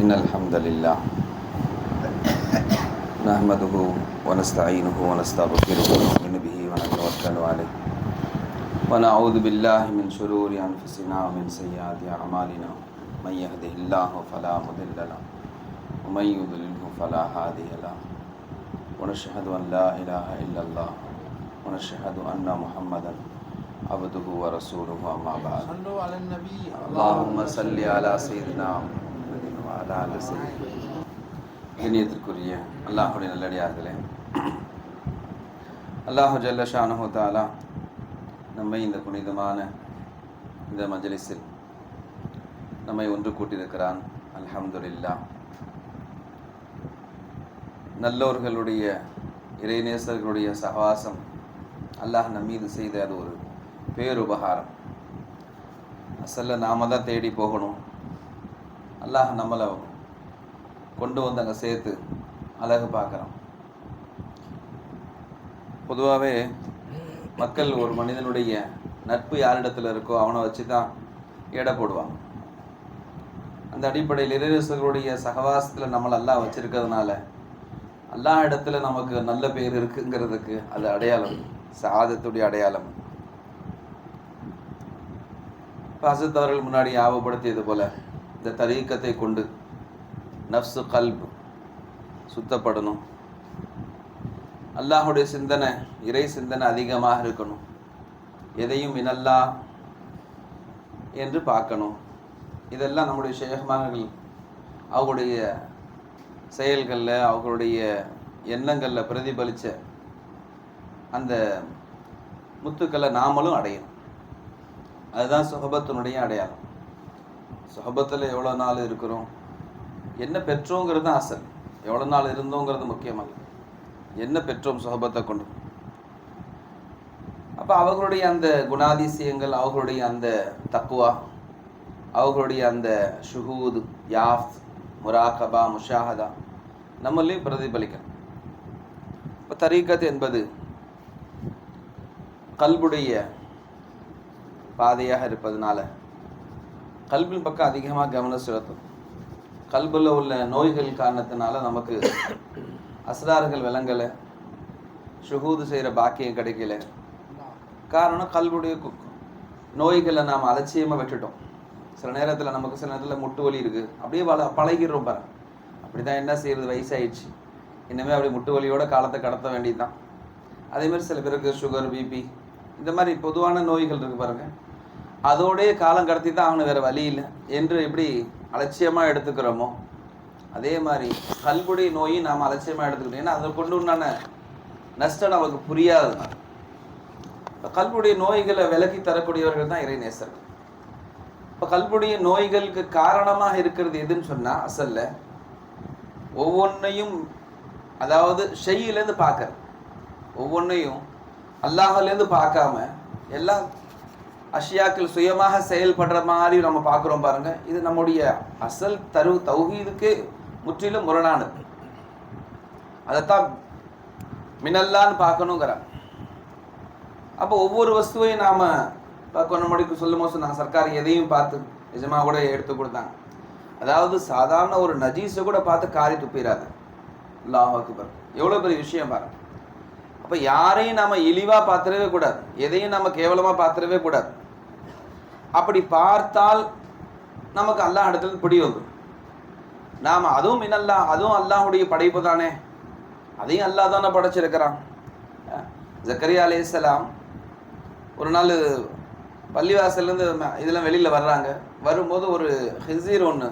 إن الحمد لله نحمده ونستعينه ونستغفره ونؤمن به ونتوكل عليه. ونعوذ بالله من شرور أنفسنا ومن سيئات أعمالنا. من يهده الله فلا مضل له ومن يضلله فلا هادي له. ونشهد أن لا إله إلا الله ونشهد أن محمدا عبده ورسوله أما بعد. صلوا على النبي. اللهم صل على سيدنا محمد அதாலும் சரி. கண்ணியத்திற்குரிய அல்லாஹுடைய நல்லடியார்களே அல்லாஹு ஜல்லஷா அனுஹூத்தாலா நம்மை இந்த புனிதமான இந்த மஜலிஸில் நம்மை ஒன்று கூட்டியிருக்கிறான். அல்ஹம்துல்லா நல்லோர்களுடைய இறைநேசர்களுடைய சகவாசம் அல்லாஹ் நம்மீது செய்த அது ஒரு பேருபகாரம். அசல்ல நாம தான் தேடி போகணும். அல்லாஹ் நம்மளை கொண்டு வந்து அங்கே சேர்த்து அழகு பார்க்குறோம் பொதுவாகவே மக்கள் ஒரு மனிதனுடைய நட்பு யாரிடத்தில் இருக்கோ அவனை வச்சு தான் எடை போடுவாங்க. அந்த அடிப்படையில் இறைவர்களுடைய சகவாசத்தில் நம்மளை அல்லாஹ் வச்சுருக்கிறதுனால எல்லா இடத்துல நமக்கு நல்ல பேர் இருக்குங்கிறதுக்கு அது அடையாளம் சாதத்துடைய அடையாளம். பாசத் அவர்கள் முன்னாடி ஞாபகப்படுத்தியது போல இந்த தரீக்கத்தை கொண்டு நஃப்சு கல்ப் சுத்தப்படணும். அல்லாஹுடைய சிந்தனை இறை சிந்தனை அதிகமாக இருக்கணும். எதையும் இனல்லா என்று பார்க்கணும். இதெல்லாம் நம்முடைய ஷேகமானர்கள் அவங்களுடைய செயல்களில் அவங்களுடைய எண்ணங்களில் பிரதிபலித்த அந்த முத்துக்களை நாமளும் அடையணும். அதுதான் சுகபத்தினுடைய அடையாளம். சுகபத்தில் எவ்வளோ நாள் இருக்கிறோம்? என்ன பெற்றோங்கிறது தான் அசல் எவ்வளோ நாள் இருந்தோங்கிறது முக்கியமல்ல என்ன பெற்றோம் சுகபத்தை கொண்டு? அப்போ அவர்களுடைய அந்த குணாதிசயங்கள் அவர்களுடைய அந்த தக்குவா அவர்களுடைய அந்த ஷுஹூத் யாஃப் முராகபா முஷாஹதா நம்மளையும் பிரதிபலிக்கணும். இப்போ தரீக்கத் என்பது கல்புடைய பாதையாக இருப்பதனால கல்பின் பக்கம் அதிகமாக கவனம் செலுத்தும். கல்பில் உள்ள நோய்கள் காரணத்தினால நமக்கு அஸ்ரார்கள் விளங்கலை சுகூது செய்கிற பாக்கியம் கிடைக்கல. காரணம் கல்புடைய கு- நோய்களை நாம் அலட்சியமாக விட்டுட்டோம். சில நேரத்தில் நமக்கு சில நேரத்தில் முட்டு வலி இருக்குது அப்படியே வள பழகிடுறோம் பாரு அப்படி தான் என்ன செய்கிறது வயசாயிடுச்சு. இனிமேல் அப்படி முட்டு வலியோட காலத்தை கடத்த வேண்டியதுதான். அதே மாதிரி சில பேருக்கு சுகர் பிபி இந்த மாதிரி பொதுவான நோய்கள் இருக்குது பாருங்கள் அதோடைய காலம் கடத்தி தான் அவனு வேறு வழி இல்லை. என்று எப்படி அலட்சியமாக எடுத்துக்கிறோமோ அதே மாதிரி கல்புடி நோயும் நாம் அலட்சியமாக எடுத்துக்கிட்டோம். ஏன்னா அதை கொண்டு உண்டான நஷ்டம் நமக்கு புரியாததுனால இப்போ கல்புடைய நோய்களை விலக்கி தரக்கூடியவர்கள் தான் இறைநேசர்கள் இப்போ கல்புடைய நோய்களுக்கு காரணமாக இருக்கிறது எதுன்னு சொன்னால் அசல்ல ஒவ்வொன்றையும் அதாவது ஷெய்யிலேருந்து பார்க்கறது. ஒவ்வொன்றையும் அல்லாஹிலேருந்து பார்க்காம எல்லாம் அஷியாக்கள் சுயமாக செயல்படுற மாதிரி நம்ம பார்க்குறோம் பாருங்க. இது நம்முடைய அசல் தரு தௌஹீதுக்கு முற்றிலும் முரணானது. அதைத்தான் மினல்லான்னு பார்க்கணுங்கிறான் அப்போ ஒவ்வொரு வஸ்துவையும் நாம் பார்க்க முடிக்கு சொல்லும் போது நான் சர்க்கார் எதையும் பார்த்து நிஜமாக கூட எடுத்து கொடுத்தாங்க. அதாவது சாதாரண ஒரு நஜீஸை கூட பார்த்து காரி துப்பிடாது அல்லாஹ் அக்பர். எவ்வளோ பெரிய விஷயம் பாருங்க. அப்போ யாரையும் நம்ம இழிவாக பார்த்துடவே கூடாது. எதையும் நம்ம கேவலமாக பார்த்துடவே கூடாது. அப்படி பார்த்தால் நமக்கு அல்லாஹ் இடத்துல பிடி வந்துடும் நாம் அதுவும் மினல்லா அதுவும் அல்லாஹுடைய படைப்பு தானே. அதையும் அல்லாஹ் தானே படைச்சிருக்கிறான். ஜக்கரியா அலேசலாம் ஒரு நாள் பள்ளிவாசல்லேருந்து இதெல்லாம் வெளியில் வர்றாங்க. வரும்போது ஒரு ஹிசீர் ஒன்று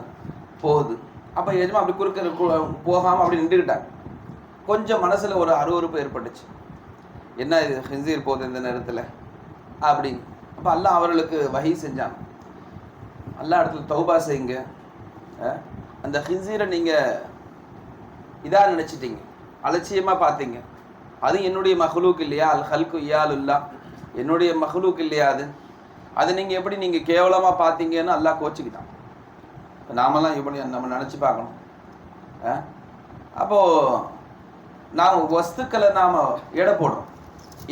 போகுது. அப்போ எஜமா அப்படி குறுக்க போகாமல் அப்படி நின்றுக்கிட்டாங்க. கொஞ்சம் மனசில் ஒரு அருவருப்பு ஏற்பட்டுச்சு. என்ன இது ஹிசீர் போகுது இந்த நேரத்தில்? அப்படி அப்போ அல்லாஹ் அவர்களுக்கு வகை செஞ்சான். அல்லா இடத்துல தௌபா செய்யுங்க. அந்த ஹிசீரை நீங்கள் இதாக நினச்சிட்டீங்க. அலட்சியமாக பார்த்தீங்க அது என்னுடைய மகளுக்கு இல்லையா? அல் ஹல்கு இயாலுல்லா என்னுடைய மகளுக்கு இல்லையா அது? அது நீங்கள் எப்படி நீங்கள் கேவலமாக பார்த்தீங்கன்னு அல்லாஹ் கோச்சிக்கிட்டான். நாமெல்லாம் இப்படி நம்ம நினச்சி பார்க்கணும். அப்போது நாம் வஸ்துக்களை நாம் எடை போடுறோம்.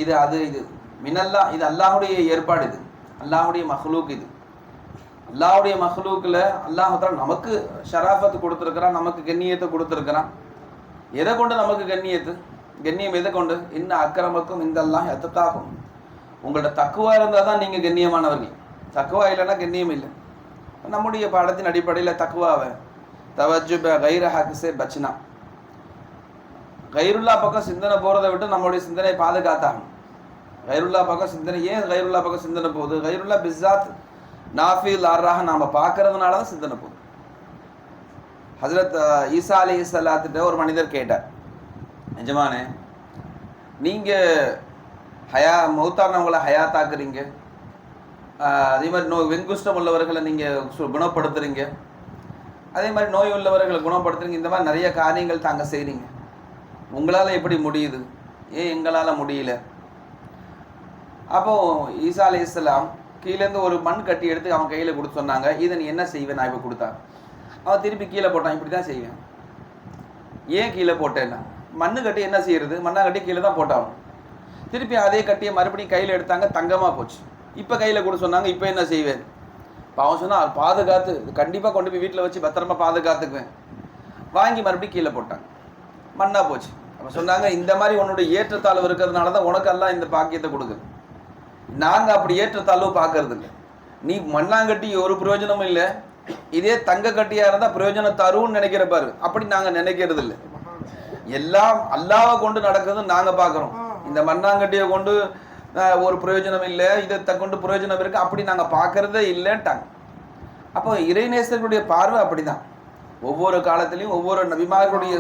இது அது இது. மினல்லா இது அல்லாஹுடைய ஏற்பாடு இது. அல்லாஹுடைய மஹ்லூக் இது. அல்லாஹுடைய மஹ்லூக்கில் அல்லாஹால நமக்கு ஷராஃபத்து கொடுத்துருக்கிறான் நமக்கு கண்ணியத்தை கொடுத்துருக்கிறான். எதை கொண்டு நமக்கு கண்ணியத்து? கண்ணியம் எதை கொண்டு? இன்னும் அக்கிரமக்கும் இந்த எல்லாம் எத்தத்தாகும் உங்களோட தக்குவா இருந்தால் தான் நீங்கள் கண்ணியமானவர்கள். தக்குவா இல்லைன்னா கண்ணியம் இல்லை. நம்முடைய பாடத்தின் அடிப்படையில் தக்குவாவை. தவஜுப கைர ஹாக்கிசே பச்னா. கைருல்லா பக்கம் சிந்தனை போகிறத விட்டு நம்மளுடைய சிந்தனையை பாதுகாத்தாகணும். கைருல்லா பக்கம் சிந்தனை. ஏன் கைருல்லா பக்கம் சிந்தனை போகுது? கைருல்லா பிஸாத் நாஃபில் ஆர்ராக நாம் பார்க்கறதுனால தான் சிந்தனை போகுது. ஹசரத் ஈசா அலி சலாத்திட்ட ஒரு மனிதர் கேட்டார். நிஜமானே நீங்கள் ஹயா மௌத்தானவங்களை ஹயாத்தாக்குறீங்க. தாக்குறீங்க அதே மாதிரி நோய் வெங்குஷ்டம் உள்ளவர்களை நீங்கள் குணப்படுத்துறீங்க. அதே மாதிரி நோய் உள்ளவர்களை குணப்படுத்துறீங்க. இந்த மாதிரி நிறைய காரியங்கள் தாங்க செய்கிறீங்க உங்களால் எப்படி முடியுது? ஏன் எங்களால் முடியல. அப்போ ஈசா அலி இஸ்லாம் கீழேருந்து ஒரு மண் கட்டி எடுத்து அவன் கையில் கொடுத்து சொன்னாங்க இதை நீ என்ன செய்வேன் நான் இப்போ கொடுத்தா. அவன் திருப்பி கீழே போட்டான் இப்படி தான் செய்வேன். ஏன் கீழே போட்டேன்னா மண்ணு கட்டி என்ன செய்யறது? மண்ணா கட்டி கீழே தான் போட்டான் திருப்பி அதே கட்டியை மறுபடியும் கையில் எடுத்தாங்க தங்கமாக போச்சு. இப்போ கையில் கூட சொன்னாங்க இப்போ என்ன செய்வேன்? இப்போ அவன் சொன்னால் பாதுகாத்து கண்டிப்பாக கொண்டு போய் வீட்டில் வச்சு பத்திரமா பாதுகாத்துக்குவேன். வாங்கி மறுபடியும் கீழே போட்டாங்க. மண்ணாக போச்சு. அப்போ சொன்னாங்க இந்த மாதிரி உன்னோட ஏற்றத்தாழ்வு இருக்கிறதுனால தான் உனக்கு எல்லாம் இந்த பாக்கியத்தை கொடுக்குது. நாங்கள் அப்படி ஏற்றத்தாழ்வு பார்க்கறது இல்லை நீ மண்ணாங்கட்டி ஒரு பிரயோஜனமும் இல்லை. இதே தங்க கட்டியாக இருந்தால் பிரயோஜனம் தரும்னு நினைக்கிற பாரு. அப்படி நாங்கள் நினைக்கிறது இல்லை எல்லாம் அல்லாவை கொண்டு நடக்குதுன்னு நாங்கள் பார்க்குறோம். இந்த மண்ணாங்கட்டியை கொண்டு ஒரு பிரயோஜனம் இல்லை இதை த கொண்டு பிரயோஜனம் இருக்குது அப்படி நாங்கள் பார்க்குறதே இல்லைன்ட்டாங்க. அப்போ இறைநேசர்களுடைய பார்வை அப்படிதான். ஒவ்வொரு காலத்துலேயும் ஒவ்வொரு நபிமார்களுடைய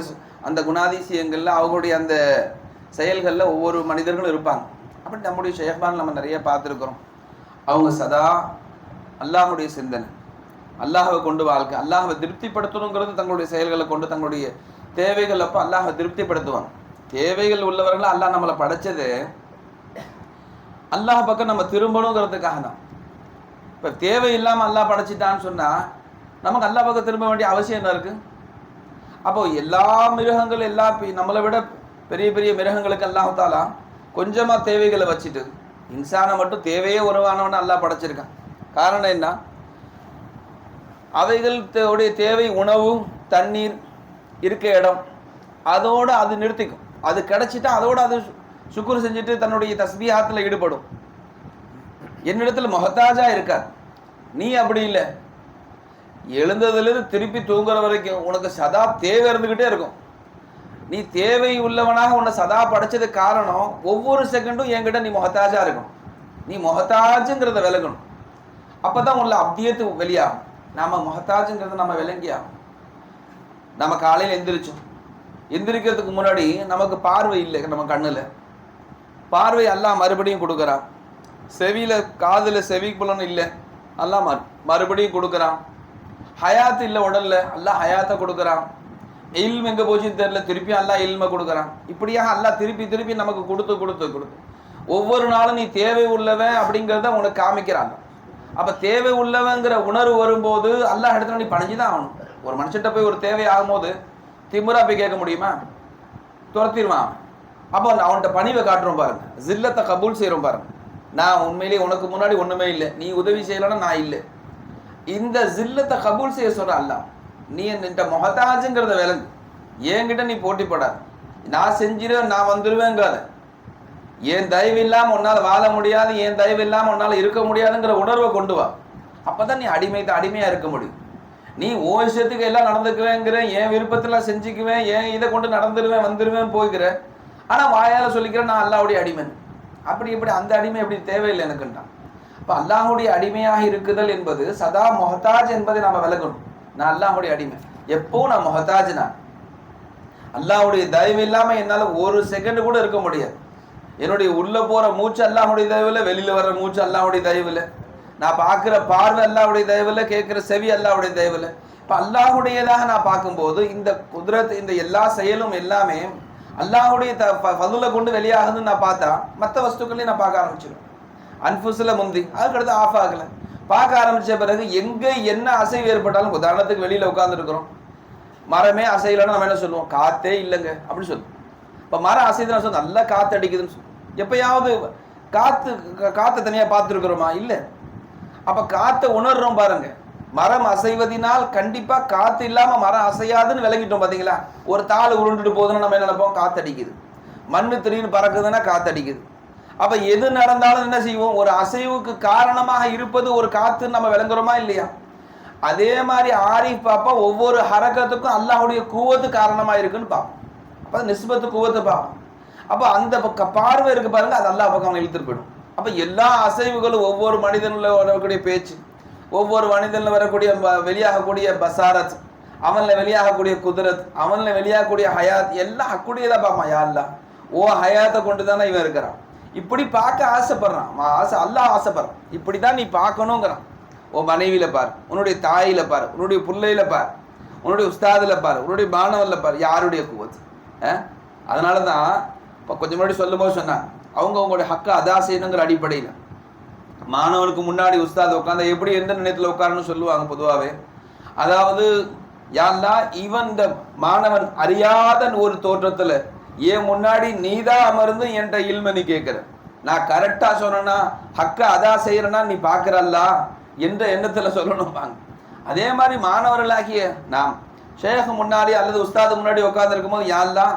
அந்த குணாதிசயங்களில் அவங்களுடைய அந்த செயல்களில் ஒவ்வொரு மனிதர்களும் இருப்பாங்க. அப்படி நம்முடைய ஷேக்பான் நம்ம நிறைய பார்த்துருக்குறோம். அவங்க சதா அல்லாஹுடைய சிந்தனை. அல்லாஹை கொண்டு வாழ்க்கை. அல்லாஹை திருப்திப்படுத்தணுங்கிறது தங்களுடைய செயல்களை கொண்டு தங்களுடைய தேவைகள் அப்போ அல்லாஹை திருப்திப்படுத்துவாங்க. தேவைகள் உள்ளவர்கள் அல்லாஹ் நம்மளை படைச்சது அல்லாஹ் பக்கம் நம்ம திரும்பணுங்கிறதுக்காக தான். இப்போ தேவையில்லாமல் அல்லாஹ் படைச்சிட்டான்னு சொன்னால் நமக்கு அல்லாஹ் பக்கம் திரும்ப வேண்டிய அவசியம் என்ன இருக்குது அப்போ எல்லா மிருகங்கள் எல்லா நம்மளை விட பெரிய பெரிய மிருகங்களுக்கு அல்லாஹ் கொஞ்சமாக தேவைகளை வச்சுட்டு இன்சானை மட்டும் தேவையே உருவானவன நல்லா படைச்சிருக்கான். காரணம் என்ன? அவைகள் தேவை உணவு தண்ணீர் இருக்க இடம். அதோடு அது நிறுத்திக்கும். அது கிடச்சிட்டா அதோடு அது சுக்குர் செஞ்சுட்டு தன்னுடைய தஸ்பியாத்தில் ஈடுபடும். என்னிடத்தில் மொஹத்தாஜா இருக்கார். நீ அப்படி இல்லை. எழுந்ததுலேருந்து திருப்பி தூங்குற வரைக்கும் உனக்கு சதா தேவை இருந்துக்கிட்டே இருக்கும். நீ தேவை உள்ளவனாக உன்னை சதா படைச்சது காரணம் ஒவ்வொரு செகண்டும் என்கிட்ட நீ மொஹத்தாஜா இருக்கணும். நீ மொஹத்தாஜுங்கிறத விலகணும். அப்பதான் உள்ள அப்தியத்து வெளியாகும். நாம மொஹத்தாஜுங்கிறத நம்ம விளங்கியாகும் நம்ம காலையில் எந்திரிச்சோம். எந்திரிக்கிறதுக்கு முன்னாடி நமக்கு பார்வை இல்லை நம்ம கண்ணில். பார்வை எல்லாம் மறுபடியும் கொடுக்குறான். செவியில் காதில் செவி புலன் இல்லை. எல்லாம் மறுபடியும் கொடுக்குறான். ஹயாத் இல்லை உடல்ல எல்லாம் ஹயாத்தை கொடுக்குறான். இல்ம் எங்க போச்சுன்னு தெரியல. திருப்பி அல்லா இல்மை கொடுக்குறான். இப்படியாக அல்லா திருப்பி திருப்பி நமக்கு கொடுத்து கொடுத்து கொடுத்து. ஒவ்வொரு நாளும் நீ தேவை உள்ளவன் அப்படிங்கிறத உனக்கு காமிக்கிறாங்க. அப்ப தேவை உள்ளவங்கிற உணர்வு வரும்போது அல்லாஹ் இடத்துல நீ பணிஞ்சுதான் ஆகணும். ஒரு மனுஷன்ட்ட போய் ஒரு தேவை ஆகும்போது திமுறா போய் கேட்க முடியுமா? துரத்திடுவான் அப்போ அவன்கிட்ட பணிவை காட்டுறோம் பாருங்க. ஜில்லத்தை கபூல் செய்கிறோம் பாருங்க. நான் உண்மையிலேயே உனக்கு முன்னாடி ஒண்ணுமே இல்லை. நீ உதவி செய்யலைன்னா நான் இல்லை. இந்த ஜில்லத்தை கபூல் செய்ய சொல்ற அல்லாஹ். நீ என்கிட்ட மொஹத்தாஜுங்கிறத விலங்கு என்கிட்ட நீ போட்டி நான் செஞ்சிருவேன் நான் வந்துடுவேங்காத என் தயவு இல்லாமல் உன்னால் வாழ முடியாது என் தயவு இல்லாமல் உன்னால் இருக்க முடியாதுங்கிற உணர்வை கொண்டு வா. அப்பதான் நீ அடிமை அடிமையாக இருக்க முடியும். நீ ஓ விஷயத்துக்கு எல்லாம் நடந்துக்குவேங்கிற என் விருப்பத்தில் செஞ்சுக்குவேன் என் இதை கொண்டு நடந்துருவேன் வந்துடுவேன் போய்க்கிற. ஆனால் வாயால் சொல்லிக்கிறேன் நான் அல்லாவுடைய அடிமை அப்படி இப்படி அந்த அடிமை எப்படி தேவையில்லை எனக்குன்றான். இப்போ அல்லாஹுடைய அடிமையாக இருக்குதல் என்பது சதா மொஹதாஜ் என்பதை நாம் விலகணும் நான் அல்லாஹுடைய அடிமை. எப்பவும் நான் மொஹதாஜ் நான் அல்லாஹ்வுடைய தயவு இல்லாமல் என்னால் ஒரு செகண்டு கூட இருக்க முடியாது. என்னுடைய உள்ள போகிற மூச்சு அல்லாஹ்வுடைய இல்லை வெளியில் வர்ற மூச்சு அல்லாஹ்வுடைய இல்லை. நான் பார்க்குற பார்வை அல்லாஹ்வுடைய இல்லை கேட்குற செவி அல்லாஹ்வுடைய இல்லை. இப்போ அல்லாஹுடையதாக நான் பார்க்கும்போது இந்த குதிரத் இந்த எல்லா செயலும் எல்லாமே அல்லாஹுடைய த பதில கொண்டு வெளியாகுதுன்னு நான் பார்த்தா மற்ற வஸ்துக்களையும் நான் பார்க்க ஆரம்பிச்சிடும் அன்ஃபுஸ்ல முந்தி அதுக்கடுத்து ஆஃப் ஆகலை. பார்க்க ஆரம்பிச்ச பிறகு எங்க என்ன அசைவு ஏற்பட்டாலும் உதாரணத்துக்கு வெளியில உட்காந்துருக்குறோம் மரமே அசையலைன்னு நம்ம என்ன சொல்லுவோம்? காத்தே இல்லைங்க. அப்படின்னு சொல்லுவோம். இப்போ மரம் அசைதுன்னு சொல்லி நல்லா காத்து அடிக்குதுன்னு சொல்லுவோம். எப்பயாவது காத்து கா- தனியாக பார்த்துருக்குறோமா? இல்லை. அப்போ காற்றை உணர்றோம் பாருங்க. மரம் அசைவதினால் கண்டிப்பாக காற்று இல்லாமல் மரம் அசையாதுன்னு விளங்கிட்டோம் பார்த்தீங்களா ஒரு தாள் உருண்டுட்டு போகுதுன்னா நம்ம என்ன நினைப்போம்? அடிக்குது மண்ணு திடீர்னு பறக்குதுன்னா காற்றடிக்குது அப்ப எது நடந்தாலும் என்ன செய்வோம்? ஒரு அசைவுக்கு காரணமாக இருப்பது ஒரு காத்துன்னு நம்ம விளங்குறோமா இல்லையா? அதே மாதிரி ஆரிஃப் பாப்பா ஒவ்வொரு ஹரக்கத்துக்கும் அல்லாஹுடைய கூவத்து காரணமா இருக்குன்னு பார்ப்போம் அப்ப நிஸ்பத்து கூவத்தை பார்ப்போம் அப்ப அந்த பக்க பார்வை இருக்கு பாருங்க அது அல்லாஹ் பக்கம் இழுத்துட்டு போயிடும். அப்ப எல்லா அசைவுகளும் ஒவ்வொரு மனிதனில் வரக்கூடிய பேச்சு ஒவ்வொரு மனிதனில் வரக்கூடிய வெளியாகக்கூடிய பசாரத் அவன்ல வெளியாகக்கூடிய குதிரத் அவன்ல வெளியாகக்கூடிய ஹயாத் எல்லாம் அக்குடியதான் பார்ப்பான் யா அல்லாஹ். ஓ ஹயாத்தை கொண்டு தானே இவன் இருக்கிறான். இப்படி பார்க்க ஆசைப்படுறான். ஆசை அல்லாஹ் ஆசைப்படுறான். இப்படி தான் நீ பார்க்கணுங்கிறான். உன் மனைவியில் பார் உன்னுடைய தாயில பார் உன்னுடைய பிள்ளையில பார் உன்னுடைய உஸ்தாதில் பார் உன்னுடைய மாணவரில் பார் யாருடைய குவத்து அதனால தான் இப்போ கொஞ்சம் முன்னாடி சொல்லும்போது சொன்னாங்க அவங்க அவங்களுடைய ஹக்கை அதா செய்யணுங்கிற அடிப்படையில். மாணவனுக்கு முன்னாடி உஸ்தாத் உட்காந்து எப்படி எந்த நிலையத்தில் உட்காரணும்னு சொல்லுவாங்க பொதுவாகவே அதாவது யாருன்னா இவன் இந்த மாணவன் அறியாத ஒரு தோற்றத்தில் ஏன் முன்னாடி நீதான் அமர்ந்து என்கிட்ட இல்மனி கேட்குற நான் கரெக்டா சொன்னேன்னா ஹக்க அதா செய்கிறேன்னா நீ பார்க்குறல்லா என்ற எண்ணத்துல சொல்லணும் அதே மாதிரி மாணவர்களாகிய நாம் ஷேக் முன்னாடி அல்லது உஸ்தாது முன்னாடி உட்காந்துருக்கும் போது யாரெல்லாம்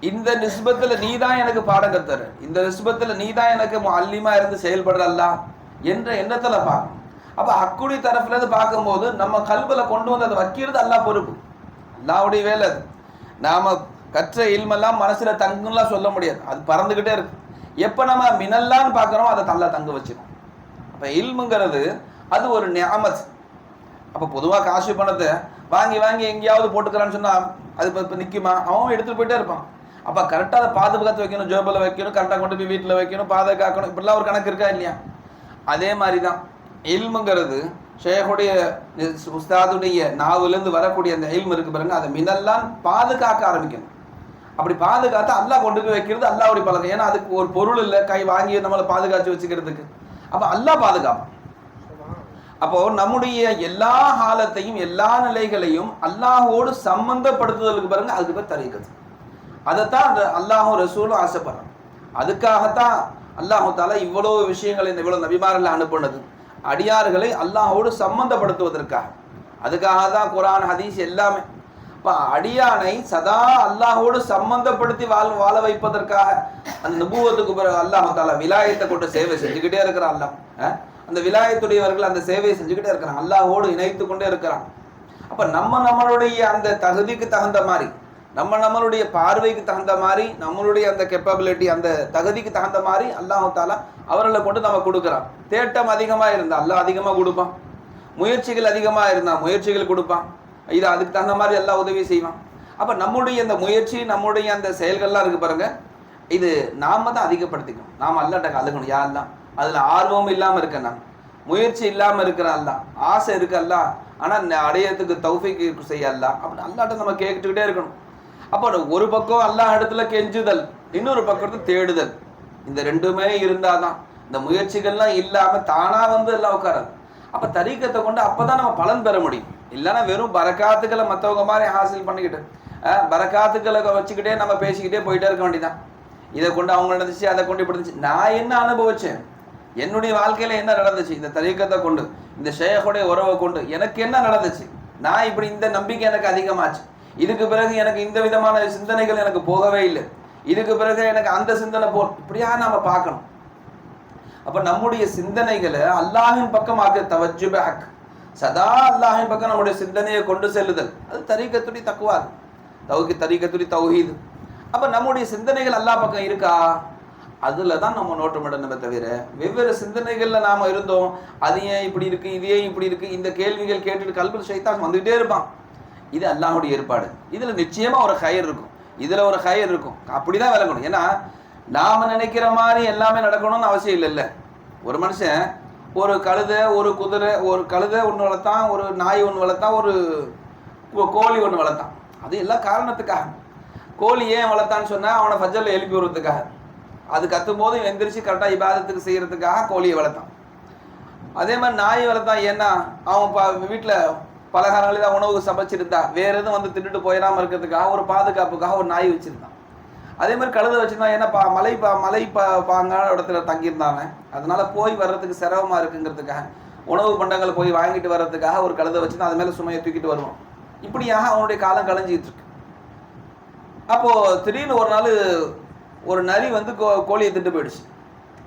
இந்த நிஸ்பத்தில் நீ தான் எனக்கு பாடம் கத்துற. இந்த நிஸ்பத்தில் நீ தான் எனக்கு அல்லிமா இருந்து செயல்படுறல்ல என்ற எண்ணத்துல பார்க்கணும் அப்ப அக்குடி தரப்புல இருந்து பார்க்கும்போது நம்ம கல்வில கொண்டு வந்து அதை வைக்கிறது அல்லா பொறுப்பு. அல்லாவுடைய வேலை அது. நாம கற்ற இல்மெல்லாம் மனசுல தங்குலாம் சொல்ல முடியாது. அது பறந்துகிட்டே இருக்கு. எப்ப நம்ம மினல்லான்னு பார்க்குறோம் அதை தள்ள தங்க வச்சிடும் அப்ப இல்முங்கிறது அது ஒரு நியாமத். அப்ப பொதுவா காசு பணத்தை வாங்கி வாங்கி எங்கேயாவது போட்டுக்கிறான்னு சொன்னா அது இப்போ இப்போ நிற்குமா அவன் எடுத்துட்டு போயிட்டே இருப்பான். அப்ப கரெக்டாக அதை பாதுகாத்து வைக்கணும் ஜோபில் வைக்கணும் கரெக்டாக கொண்டு போய் வீட்டில் வைக்கணும் பாதுகாக்கணும் இப்படிலாம் ஒரு கணக்கு இருக்கா இல்லையா? அதே மாதிரி தான் இல்முங்கிறது ஷேகுடைய உஸ்தாதுடைய நாவிலிருந்து வரக்கூடிய அந்த இல்மு இருக்கு பாருங்க அதை மினல்லாம் பாதுகாக்க ஆரம்பிக்கணும். அப்படி பாதுகாத்து அல்லாஹ் கொண்டு போய் வைக்கிறது அல்லாவுடைய பழக்கம் ஏன்னா அதுக்கு ஒரு பொருள் இல்லை கை வாங்கி நம்மளை பாதுகாத்து வச்சுக்கிறதுக்கு. அப்போ அல்லாஹ் பாதுகாப்பான். அப்போ நம்முடைய எல்லா காலத்தையும் எல்லா நிலைகளையும் அல்லாஹோடு சம்பந்தப்படுத்துதலுக்கு பாருங்க அதுக்கு பேர் தரீக்கத்து அதைத்தான் அந்த அல்லாஹும் ரசூலும் ஆசைப்படுறான் அதுக்காகத்தான் அல்லாஹு தாலா இவ்வளவு விஷயங்களை இந்த இவ்வளவு நபிமாரில் அனுப்புனது. அடியார்களை அல்லாஹோடு சம்பந்தப்படுத்துவதற்காக. அதுக்காக தான் குரான் ஹதீஸ் எல்லாமே இப்போ அடியானை சதா அல்லாஹோடு சம்பந்தப்படுத்தி வாழ் வாழ வைப்பதற்காக அந்த நுபுவத்துக்கு பிறகு அல்லாஹ் தாலா விலாயத்தை கொண்டு சேவை செஞ்சுக்கிட்டே இருக்கிறான் அல்லாஹ். அந்த விலாயத்துடையவர்கள் அந்த சேவையை செஞ்சுக்கிட்டே இருக்கிறான். அல்லாஹோடு இணைத்து கொண்டே இருக்கிறான். அப்ப நம்ம நம்மளுடைய அந்த தகுதிக்கு தகுந்த மாதிரி நம்ம நம்மளுடைய பார்வைக்கு தகுந்த மாதிரி நம்மளுடைய அந்த கெப்பபிலிட்டி அந்த தகுதிக்கு தகுந்த மாதிரி அல்லாஹ் தாலா அவர்களை கொண்டு நம்ம கொடுக்குறான். தேட்டம் அதிகமாக இருந்தால் அல்லாஹ் அதிகமாக கொடுப்பான். முயற்சிகள் அதிகமாக இருந்தால் முயற்சிகள் கொடுப்பான். இது அதுக்கு தகுந்த மாதிரி எல்லாம் உதவி செய்வான். அப்போ நம்முடைய அந்த முயற்சி நம்முடைய அந்த செயல்கள்லாம் இருக்கு பாருங்க. இது நாம தான் அதிகப்படுத்திக்கணும். நாம் அல்லாட்ட அழுகணும். யாரெல்லாம் அதில் ஆர்வம் இல்லாமல் இருக்கேன் நான். முயற்சி இல்லாமல் இருக்கிறேன் அல்ல ஆசை இருக்கல்ல ஆனால் அடையிறதுக்கு தௌஃபிக்கு செய்யல செய்ய அல்ல. அப்படி அல்லாட்ட நம்ம கேட்டுக்கிட்டே இருக்கணும். அப்போ ஒரு பக்கம் எல்லா இடத்துல கெஞ்சுதல் இன்னொரு பக்கத்து தேடுதல். இந்த ரெண்டுமே இருந்தாதான் இந்த முயற்சிகள்லாம் இல்லாமல் தானாக வந்து எல்லாம் உட்காராது. அப்போ தரீக்கத்தை கொண்டு அப்போ தான் நம்ம பலன் பெற முடியும். இல்லைன்னா வெறும் பரக்காத்துக்களை மற்றவங்க மாதிரி ஹாசில் பண்ணிக்கிட்டு பரக்காத்துக்களை வச்சுக்கிட்டே நம்ம பேசிக்கிட்டே போயிட்டே இருக்க வேண்டியதான் இதை கொண்டு அவங்க நடந்துச்சு அதை கொண்டு இப்படி இருந்துச்சு நான் என்ன அனுபவிச்சேன்? என்னுடைய வாழ்க்கையில என்ன நடந்துச்சு? இந்த தரீக்கத்தை கொண்டு இந்த ஷேகோடைய உறவை கொண்டு எனக்கு என்ன நடந்துச்சு? நான் இப்படி இந்த நம்பிக்கை எனக்கு அதிகமாச்சு. இதுக்கு பிறகு எனக்கு இந்த விதமான சிந்தனைகள் எனக்கு போகவே இல்லை. இதுக்கு பிறகு எனக்கு அந்த சிந்தனை போ இப்படியா நாம பார்க்கணும். அப்ப நம்முடைய சிந்தனைகளை அல்லாஹின் பக்கம் ஆக்க தவஜு பேக் சதா அல்லாஹின் பக்கம் நம்முடைய சிந்தனையை கொண்டு செல்லுதல். அது தரீக்கத்துடைய தக்குவாது தௌகி தரீக்கத்துடைய தௌஹீது அப்ப நம்முடைய சிந்தனைகள் அல்லா பக்கம் இருக்கா? அதுல தான் நம்ம நோட்டமிடணுமே தவிர வெவ்வேறு சிந்தனைகள்ல நாம இருந்தோம். அது ஏன் இப்படி இருக்கு இது ஏன் இப்படி இருக்கு? இந்த கேள்விகள் கேட்டுட்டு கல்பு சைத்தான் வந்துகிட்டே இருப்பான். இது அல்லாஹுடைய ஏற்பாடு. இதுல நிச்சயமா ஒரு கயிறு இருக்கும். இதுல ஒரு கயிறு இருக்கும். அப்படிதான் விளங்கணும். ஏன்னா நாம நினைக்கிற மாதிரி எல்லாமே நடக்கணும்னு அவசியம் இல்லைல்ல. ஒரு மனுஷன் ஒரு கழுதை ஒரு குதிரை ஒரு கழுதை ஒன்று வளர்த்தான் ஒரு நாய் ஒன்று வளர்த்தான் ஒரு கோழி ஒன்று வளர்த்தான். அது எல்லாம் காரணத்துக்காக. கோழி ஏன் வளர்த்தான்னு சொன்னால் அவனை ஃபஜ்ஜரில் எழுப்பி விடுறதுக்காக. அது கத்தும் போது எந்திரிச்சு கரெக்டாக இபாதத்துக்கு செய்கிறதுக்காக கோழியை வளர்த்தான். அதே மாதிரி நாய் வளர்த்தான் ஏன்னா அவன் ப வீட்டில் பலகாரங்கள் தான் உணவு சமைச்சிருந்தா வேறு எதுவும் வந்து தின்னுட்டு போயிடாமல் இருக்கிறதுக்காக ஒரு பாதுகாப்புக்காக ஒரு நாய் வச்சுருந்தான். அதே மாதிரி கழுத வச்சிருந்தான் ஏன்னா பா மலை பா மலை பா பாங்கான இடத்துல தங்கியிருந்தாங்க. அதனால போய் வர்றதுக்கு சிரமமாக இருக்குங்கிறதுக்காக உணவு பண்டங்களை போய் வாங்கிட்டு வர்றதுக்காக ஒரு கழுத வச்சுருந்தா அது மேலே சுமையை தூக்கிட்டு வருவோம். இப்படியாக அவனுடைய காலம் கலைஞ்சிட்டு இருக்கு. அப்போது திடீர்னு ஒரு நாள் ஒரு நரி வந்து கோ கோழியை திட்டு போயிடுச்சு.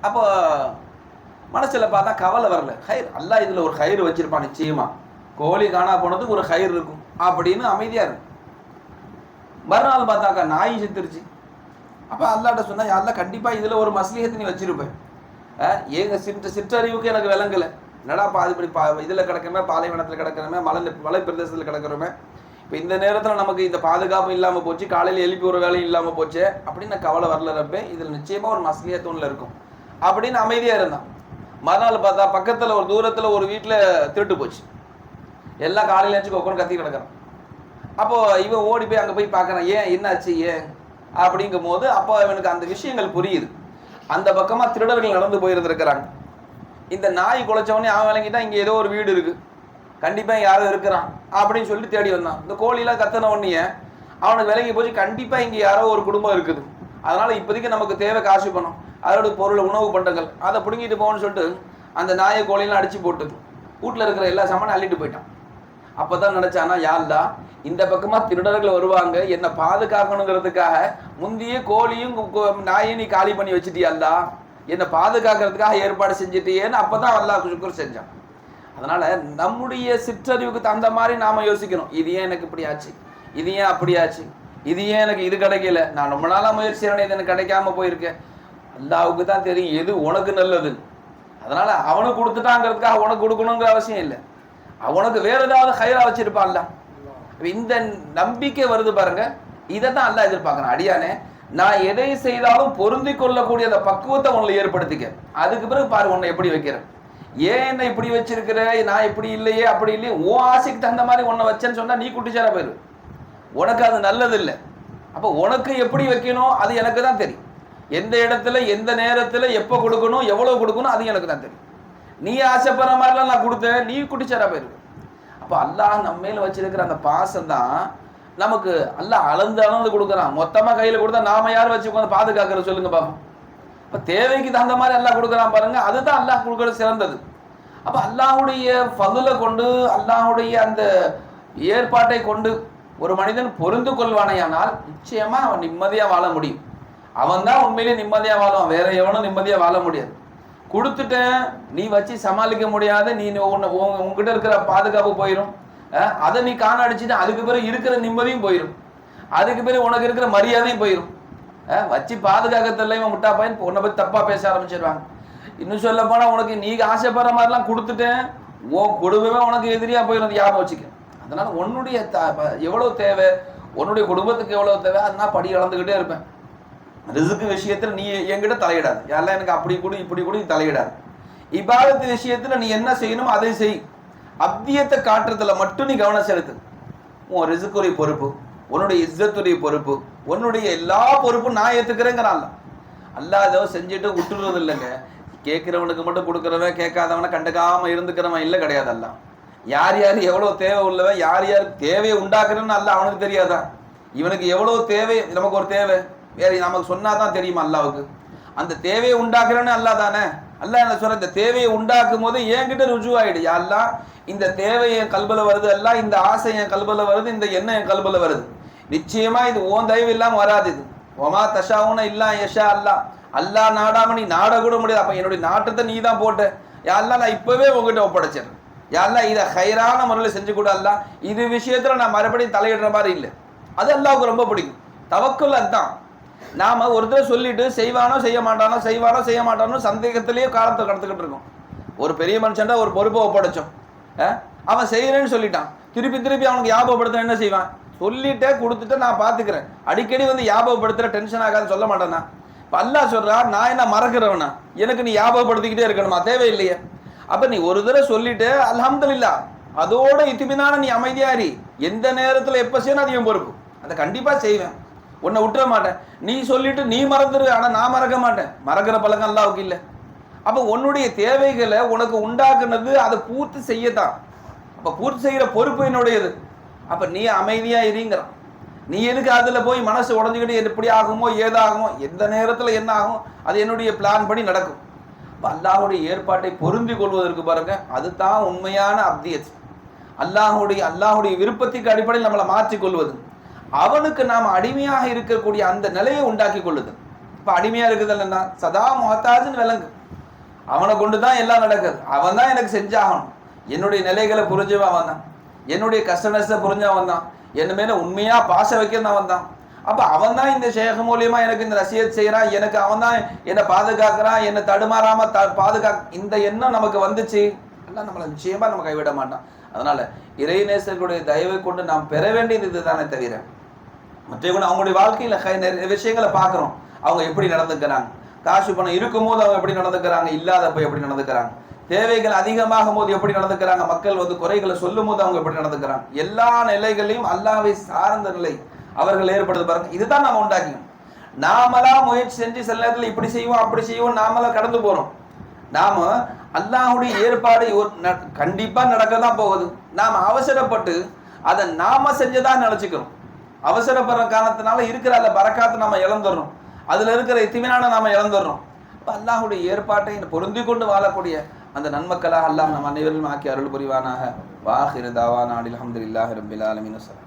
அப்போ மனசில் பார்த்தா கவலை வரல. ஹயிர் அல்லாஹ் இதில் ஒரு ஹைர் வச்சுருப்பான் நிச்சயமாக கோழி காணா போனதுக்கு ஒரு ஹயிர் இருக்கும். அப்படின்னு அமைதியாக இருக்கும் மறுநாள் பார்த்தாக்கா நாய் செத்துருச்சு. அப்போ அல்லாட்ட சொன்னால் அல்ல கண்டிப்பாக இதில் ஒரு மஸ்லிஹத்தை நீ வச்சிருப்பேன் ஏங்க சிற்ற சிற்றறிவுக்கு எனக்கு விளங்கலை. என்னடா பாதி இப்படி பா இதில் கிடக்கிறமே பாலைவனத்தில் கிடக்கிறமே மலை மலை பிரதேசத்தில் கிடக்கிறோமே. இப்போ இந்த நேரத்தில் நமக்கு இந்த பாதுகாப்பு இல்லாமல் போச்சு காலையில் எழுப்பி ஒரு வேலையும் இல்லாமல் போச்சு அப்படின்னு நான் கவலை வரல ரப்பே. இதில் நிச்சயமாக ஒரு மஸ்லிஹத் இருக்கும். அப்படின்னு அமைதியாக இருந்தான். மறுநாள் பார்த்தா பக்கத்தில் ஒரு தூரத்தில் ஒரு வீட்டில் திருட்டு போச்சு. எல்லாம் காலையில் வச்சு உட்காந்து கத்தி கிடக்கிறான். அப்போது இவன் ஓடி போய் அங்கே போய் பார்க்குறான் ஏன் என்னாச்சு ஏன்? அப்படிங்கும் போது அப்போ இவனுக்கு அந்த விஷயங்கள் புரியுது. அந்த பக்கமாக திருடர்கள் நடந்து போயிருந்திருக்கிறாங்க. இந்த நாய் குலைச்சவனே அவன் விளங்கிட்டா இங்கே ஏதோ ஒரு வீடு இருக்கு. கண்டிப்பாக யாரோ இருக்கிறான் அப்படின்னு சொல்லிட்டு தேடி வந்தான். இந்த கோழிலாம் கத்தன உடனே அவனுக்கு விலகி போச்சு. கண்டிப்பாக இங்கே யாரோ ஒரு குடும்பம் இருக்குது. அதனால் இப்போதைக்கு நமக்கு தேவை காசு பணம். அதோட பொருள் உணவு பண்டங்கள். அதை பிடுங்கிட்டு போகணும்னு சொல்லிட்டு அந்த நாயை கோழியெல்லாம் அடித்து போட்டு வீட்டில் இருக்கிற எல்லா சாமானும் அள்ளிட்டு போயிட்டான். அப்பதான் நினைச்சானா யாழ்லா இந்த பக்கமா திருடர்கள் வருவாங்க என்னை பாதுகாக்கணுங்கிறதுக்காக முந்தைய கோழியும் கு- நீ காலி பண்ணி வச்சிட்டியல்லா? என்னை பாதுகாக்கிறதுக்காக ஏற்பாடு செஞ்சுட்டியேன்னு அப்பதான் அல்லாஹ் சுக்குர் செஞ்சான். அதனால நம்முடைய சிற்றறிவுக்கு தகுந்த மாதிரி நாம யோசிக்கணும். இது ஏன் எனக்கு இப்படி ஆச்சு? இது ஏன் அப்படி ஆச்சு? இது ஏன் எனக்கு இது கிடைக்கல? நான் ரொம்ப நாளாக முயற்சி இது எனக்கு கிடைக்காம போயிருக்கேன் அல்லாவுக்கு தான் தெரியும் எது உனக்கு நல்லது அதனால அவனுக்கு கொடுத்துட்டாங்கிறதுக்காக உனக்கு கொடுக்கணுங்கிற அவசியம் இல்லை. அவனுக்கு வேற ஏதாவது ஹைரா வச்சிருப்பான்ல. இந்த நம்பிக்கை வருது பாருங்க. இதை தான் அல்ல எதிர்பார்க்கணும் அடியானே நான் எதை செய்தாலும் பொருந்தி கொள்ளக்கூடிய அந்த பக்குவத்தை உன்னை ஏற்படுத்திக்க. அதுக்கு பிறகு பாரு உன்னை எப்படி வைக்கிறேன். ஏன் என்ன இப்படி வச்சிருக்கிற? நான் இப்படி இல்லையே அப்படி இல்லையே. ஓ ஆசைக்கு தகுந்த மாதிரி உன்னை வச்சேன்னு சொன்னா நீ குட்டிச்சாரா போயிரு. உனக்கு அது நல்லது இல்லை அப்போ உனக்கு எப்படி வைக்கணும்? அது எனக்கு தான் தெரியும். எந்த இடத்துல எந்த நேரத்தில் எப்போ கொடுக்கணும் எவ்வளோ கொடுக்கணும் அது எனக்கு தான் தெரியும். நீ ஆசைப்படுற மாதிரிலாம் நான் கொடுத்தேன் நீ குடிச்சாரா போயிரு அப்போ அல்லாஹ் நம்ம மேல வச்சிருக்கிற அந்த பாசம் தான் நமக்கு அல்லாஹ் அளந்து அளந்து கொடுக்குறான். மொத்தமாக கையில் கொடுத்தா நாம யார் வச்சு உட்காந்து பாதுகாக்கிற சொல்லுங்க பாப்போம். இப்போ தேவைக்கு தகுந்த மாதிரி அல்லாஹ் கொடுக்குறான் பாருங்க அதுதான் அல்லாஹ் கொடுக்குறது சிறந்தது. அப்போ அல்லாஹுடைய பதிலை கொண்டு அல்லாஹுடைய அந்த ஏற்பாட்டை கொண்டு ஒரு மனிதன் பொருந்து கொள்வானையானால் நிச்சயமா அவன் நிம்மதியாக வாழ முடியும். அவன் தான் உண்மையிலேயே நிம்மதியாக வாழுவான் வேற எவனும் நிம்மதியாக வாழ முடியாது. கொடுத்துட்டேன் நீ வச்சு சமாளிக்க முடியாத நீ உன்னை- உன் உன்கிட்ட இருக்கிற பாதுகாப்பு போயிடும் அதை நீ காண அடிச்சுட்டு அதுக்கு பிறகு இருக்கிற நிம்மதியும் போயிடும் அதுக்கு பிறகு உனக்கு இருக்கிற மரியாதையும் போயிடும் வச்சு பாதுகாக்க இவன் முட்டா பையன் உன்னை பற்றி தப்பாக பேச ஆரம்பிச்சிடுவாங்க இன்னும் சொல்ல போனால் உனக்கு நீ ஆசைப்படுற மாதிரிலாம் கொடுத்துட்டேன் உன் குடும்பமே உனக்கு எதிரியாக போயிடும் ஞாபகம் வச்சுக்க. அதனால உன்னுடைய த- எவ்வளோ தேவை? உன்னுடைய குடும்பத்துக்கு எவ்வளோ தேவை? அதனால் படி இழந்துக்கிட்டே இருப்பேன். ரிசுக்கு விஷயத்துல நீ என்கிட்ட தலையிடாது. யாரெல்லாம் எனக்கு அப்படி கொடு இப்படி கொடு நீ தலையிடாது. இபாதத்து விஷயத்துல நீ என்ன செய்யணுமோ அதை செய். அத்தியத்தை காட்டுறதுல மட்டும் நீ கவனம் செலுத்து. உன் ரிசுக்குரிய பொறுப்பு உன்னுடைய இஸ்ஸத்துடைய பொறுப்பு உன்னுடைய எல்லா பொறுப்பும் நான் ஏத்துக்கிறேங்கிறான் அல்லாஹ். ஏதோ செஞ்சுட்டு விட்டுறது இல்லைங்க. கேட்கிறவனுக்கு மட்டும் கொடுக்குறவன் கேட்காதவனை கண்டுக்காம இருந்துக்கிறவன் இல்லை கிடையாது அல்லாஹ். யார் யார் எவ்வளோ தேவை உள்ளவன் யார் யார் தேவையை உண்டாக்குறன்னு அல்ல அவனுக்கு தெரியாதா? இவனுக்கு எவ்வளோ தேவை? நமக்கு ஒரு தேவை. வேற நமக்கு சொன்னாதான் தெரியுமா அல்லாவுக்கு. அந்த தேவையை உண்டாக்குறேன்னு அல்லா தானே. அல்லா என்ன சொல்ற இந்த தேவையை உண்டாக்கும் போது என்கிட்ட ருஜு ஆயிடு. இந்த தேவை என் கல்பல வருது அல்ல இந்த ஆசை என் கல்பல வருது இந்த எண்ணம் என் கல்பல வருது. நிச்சயமா இது ஓன் தயவு இல்லாம வராது இது. ஒமா தஷாவுன இல்லா யஷா அல்லா. அல்லாஹ் நாடாம நீ நாட கூட முடியாது. அப்ப என்னுடைய நாட்டத்தை நீ தான் போட்ட. யாரெல்லாம் நான் இப்பவே உங்ககிட்ட ஒப்படைச்சிடுறேன். யாரெல்லாம் இதை ஹைரான முறையில் செஞ்சு கூட அல்ல. இது விஷயத்துல நான் மறுபடியும் தலையிடுற மாதிரி இல்லை. அது அல்லாவுக்கு ரொம்ப பிடிக்கும். தவக்குல் அதுதான். நாம ஒருத்தர் சொல்லிட்டு செய்வானோ செய்ய மாட்டானோ செய்வானோ செய்ய மாட்டானோ சந்தேகத்திலேயே காலத்தை கடத்துக்கிட்டு இருக்கோம். ஒரு பெரிய மனுஷன்டா ஒரு பொறுப்பை ஒப்படைச்சோம். அவன் செய்யறேன்னு சொல்லிட்டான். திருப்பி திருப்பி அவனுக்கு ஞாபகப்படுத்த என்ன செய்வான்? சொல்லிட்டே கொடுத்துட்டு நான் பாத்துக்கிறேன். அடிக்கடி வந்து ஞாபகப்படுத்துற டென்ஷன் ஆகாது சொல்ல மாட்டேனா இப்போ அல்லாஹ் சொல்றா நான் என்ன மறக்கிறவனா? எனக்கு நீ ஞாபகப்படுத்திக்கிட்டே இருக்கணுமா? தேவையில்லையே. அப்ப நீ ஒரு தடவை சொல்லிட்டு அல்ஹம்துலில்லா அதோட இத்துமிதான நீ அமைதியாரி இரு. எந்த நேரத்துல எப்ப செய்யணும் அதிகம் பொறுப்பு. அதை கண்டிப்பா செய்வேன். உன்னை விட்டுற மாட்டேன். நீ சொல்லிட்டு நீ மறந்துடு ஆனால் நான் மறக்க மாட்டேன். மறக்கிற பழக்கம் அல்லாவுக்கு இல்லை. அப்போ உன்னுடைய தேவைகளை உனக்கு உண்டாக்குனது அதை பூர்த்தி செய்யத்தான். அப்போ பூர்த்தி செய்கிற பொறுப்பு என்னுடையது. அப்போ நீ அமைதியாக இருங்கிறான். நீ எதுக்கு அதில் போய் மனசு உடஞ்சுக்கிட்டு எப்படி ஆகுமோ ஏதாகுமோ எந்த நேரத்தில் என்ன ஆகும் அது என்னுடைய பிளான் படி நடக்கும். இப்போ அல்லாஹுடைய ஏற்பாட்டை பொருந்தி கொள்வதற்கு பாருங்க அதுதான் உண்மையான அப்தியத் அல்லாஹுடைய அல்லாஹுடைய விருப்பத்துக்கு அடிப்படையில் நம்மளை மாற்றிக் கொள்வது அவனுக்கு நாம் அடிமையாக இருக்கக்கூடிய அந்த நிலையை உண்டாக்கி கொள்ளுது. இப்ப அடிமையா இருக்குதல் இல்லைன்னா சதா முகத்தாஜுன்னு விலங்கு. அவனை கொண்டு தான் எல்லாம் நடக்குது. அவன் தான் எனக்கு செஞ்சாகணும். என்னுடைய நிலைகளை புரிஞ்சவன் அவன் தான் என்னுடைய கஷ்ட நஷ்டத்தை புரிஞ்சவன் தான் என்ன மேல உண்மையா பாச வைக்கிறவன் தான் அப்ப அவன் தான் இந்த ஷேக மூலியமா எனக்கு இந்த ரசியத் செய்யறான். எனக்கு அவன் தான் என்னை பாதுகாக்கிறான். என்னை தடுமாறாம த பாதுகா இந்த எண்ணம் நமக்கு வந்துச்சு. எல்லாம் நம்மளை நிச்சயமா நம்ம கைவிட மாட்டான். அதனால இறைநேசர்களுடைய தயவை கொண்டு நாம் பெற வேண்டியது இதுதானே தவிர மற்ற கூட அவங்களுடைய வாழ்க்கையில் கை- நிறைய விஷயங்களை பார்க்குறோம். அவங்க எப்படி நடந்துக்கிறாங்க? காசு பணம் இருக்கும்போது அவங்க எப்படி நடந்துக்கிறாங்க? இல்லாதப்ப எப்படி நடந்துக்கிறாங்க? தேவைகள் அதிகமாகும் போது எப்படி நடந்துக்கிறாங்க? மக்கள் வந்து குறைகளை சொல்லும் போது அவங்க எப்படி நடந்துக்கிறாங்க? எல்லா நிலைகளையும் அல்லாவை சார்ந்த நிலை அவர்கள் ஏற்படுது பாருங்க. இதுதான் நம்ம உண்டாக்கியும் நாமளா முயற்சி செஞ்சு சில நேரத்தில் இப்படி செய்வோம் அப்படி செய்வோம் நாமளா கடந்து போறோம். நாம அல்லாஹுடைய ஏற்பாடு கண்டிப்பா நடக்க தான் போகுது. நாம் அவசரப்பட்டு அதை நாம செஞ்சதா நினைச்சுக்கிறோம். அவசரப்படுற காரணத்தினால இருக்கிற அந்த பறக்காத்தை நாம இழந்துடுறோம் அதுல இருக்கிற இத்திமினான நாம இழந்துடுறோம் அப்ப அல்லாஹுடைய ஏற்பாட்டை பொருந்தி கொண்டு வாழக்கூடிய அந்த நன்மக்களாக அல்லாஹ் நம் அனைவரும் ஆக்கி அருள் புரிவானாக. வாஹிரு தாவா நாடில் அஹமதுல்லாஹ் ஆலமீன். வஸலாம்